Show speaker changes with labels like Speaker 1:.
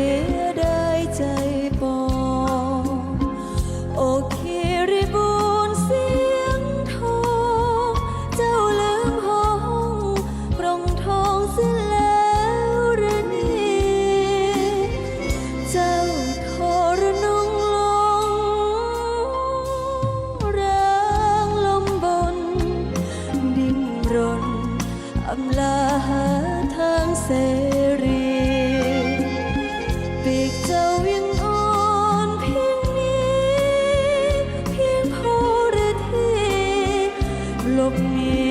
Speaker 1: ยดายใจปอโอเคริบูนเสียงทอง เจ้าลืมห้องปรงทองเสียแล้วหรือเจ้าทรนงลงร่างลมบน ดินรนอำลาหาทางเส lúc นี้